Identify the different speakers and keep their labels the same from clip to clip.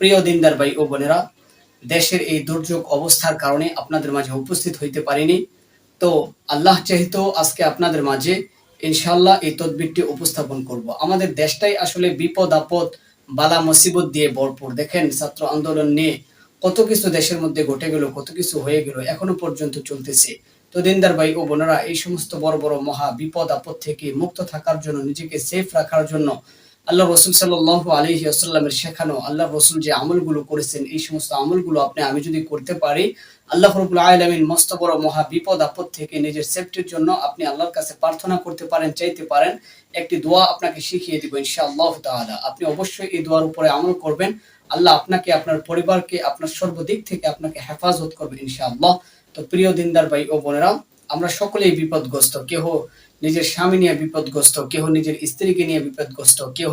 Speaker 1: প্রিয় দিনদার ভাই ও বোনেরা, দেশের এই দুর্যোগ অবস্থার কারণে আপনাদের মাঝে উপস্থিত হইতে পারিনি। তো আল্লাহ চাহিত আজকে আপনাদের মাঝে ইনশাল্লাহ এই তদবিরটি উপস্থাপন করব। আমাদের দেশটাই আসলে বিপদ, আপদ বালা মুসিবত দিয়ে ভরপুর। দেখেন, ছাত্র আন্দোলন নিয়ে কত কিছু দেশের মধ্যে ঘটে গেল, কত কিছু হয়ে গেল, এখনও পর্যন্ত চলতেছে। তো দিনদার ভাই ও বোনেরা, এই সমস্ত বড় বড় মহা বিপদ, আপদ থেকে মুক্ত থাকার জন্য, নিজেকে সেফ রাখার জন্য আল্লাহ রসুল সাল্লাহ আলহি আসাল্লামের শেখানো, আল্লাহ রসুল যে আমলগুলো করেছেন, এই সমস্ত আমলগুলো আপনি, আমি যদি করতে পারি, আল্লাহ রবুল আলমিন মস্ত বড় মহা বিপদ, আপদ থেকে নিজের সেফটির জন্য আপনি আল্লাহর কাছে প্রার্থনা করতে পারেন, চাইতে পারেন। একটি দোয়া আপনাকে শিখিয়ে দিব ইনশাআল্লাহ তাআলা। আপনি অবশ্যই এই দোয়ার উপরে আমল করবেন। আল্লাহ আপনাকে, আপনার পরিবারকে, আপনার সর্বদিক থেকে আপনাকে হেফাজত করবে ইনশাআল্লাহ। তো প্রিয় দিনদার ভাই ও বোনেরা আমরা সকলেই বিপদগ্রস্ত। কেহ নিজের স্বামী নিয়ে বিপদগ্রস্ত, কেহ নিজের স্ত্রীকে নিয়ে বিপদগ্রস্ত, কেহ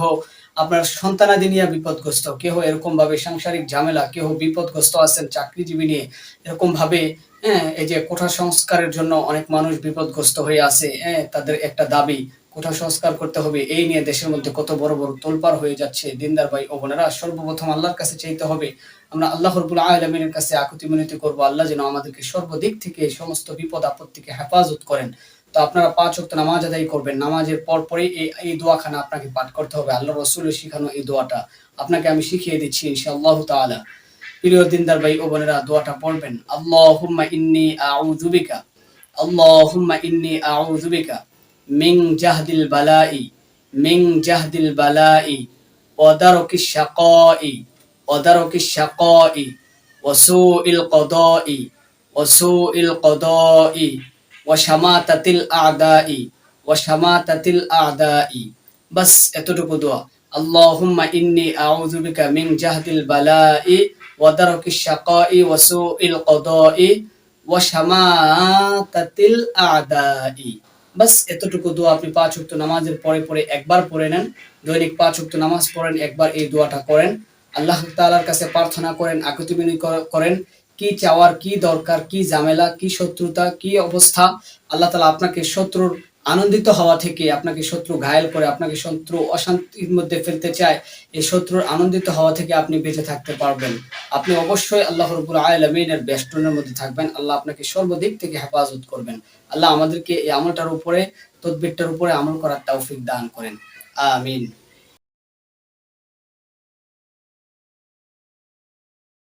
Speaker 1: আপনার সন্তানাদি নিয়ে বিপদগ্রস্ত, কেহ এরকম ভাবে সাংসারিক ঝামেলা, কেহ বিপদগ্রস্ত আছেন চাকরিজীবী নিয়ে। এরকম ভাবে হ্যাঁ এই যে কোঠা সংস্কারের জন্য অনেক মানুষ বিপদগ্রস্ত হয়ে আছে হ্যাঁ তাদের একটা দাবি কোঠা সংস্কার করতে হবে, এই নিয়ে দেশের মধ্যে কত বড় বড় তোলপার হয়ে যাচ্ছে। দিনদার ভাই ও বোনেরা, সর্বপ্রথম আল্লাহর কাছে চাইতে হবে, আমরা আল্লাহ রবুল আলমিনের কাছে আকুতি মিনতি করব, আল্লাহ যেন আমাদেরকে সর্বদিক থেকে সমস্ত বিপদ আপদ থেকে হেফাজত করেন। তো আপনারা পাঁচ ওয়াক্ত নামাজ আদায় করবেন, নামাজের পর পরেই এই দোয়াখানা আপনাকে পাঠ করতে হবে, আল্লাহ রসুলের শিখানো এই দোয়াটা। আপনাকে আমি শিখিয়ে দিচ্ছি ইনশাআল্লাহ তাআলা। প্রিয় দিনদার ভাই ও বোনেরা, দোয়াটা পড়বেন, আল্লাহুম্মা ইন্নি আউযু বিকা, আল্লাহুম্মা ইন্নি আউযু বিকা। من جهد البلاء من جهد البلاء ودرك الشقاء ودرك الشقاء وسوء القضاء وسوء القضاء وشماتة الأعداء وشماتة الأعداء. بس اتركوا دعاء. اللهم إني أعوذ بك من جهد البلاء ودرك الشقاء وسوء القضاء وشماتة الأعداء. বাস, এতটুকু দোয়া আপনি পাঁচ ওয়াক্ত নামাজের পরে পরে একবার পড়ে নেন। দৈনিক পাঁচ ওয়াক্ত নামাজ পড়েন, একবার এই দোয়াটা করেন। আল্লাহ তাআলার কাছে প্রার্থনা করেন, আকুতি বিনয় করেন, কি চাওয়ার, কি দরকার, কি জামেলা কি শত্রুতা, কি অবস্থা? আল্লাহ তালা আপনাকে শত্রুর আনন্দিত হওয়া থেকে, আপনাকে শত্রু ঘায়েল করে, আপনাকে শত্রু অশান্তির মধ্যে ফেলতে চায়, এই শত্রুর আনন্দিত হওয়া থেকে আপনি বেঁচে থাকতে পারবেন। আপনি অবশ্যই আল্লাহ রবুল আলমিনের বেষ্টনের মধ্যে থাকবেন। আল্লাহ আপনাকে সর্বদিক থেকে হেফাজত করবেন। আল্লাহ আমাদেরকে এই আমলটার উপরে, তদবিরটার উপরে আমল করার তৌফিক দান করেন। আমিন।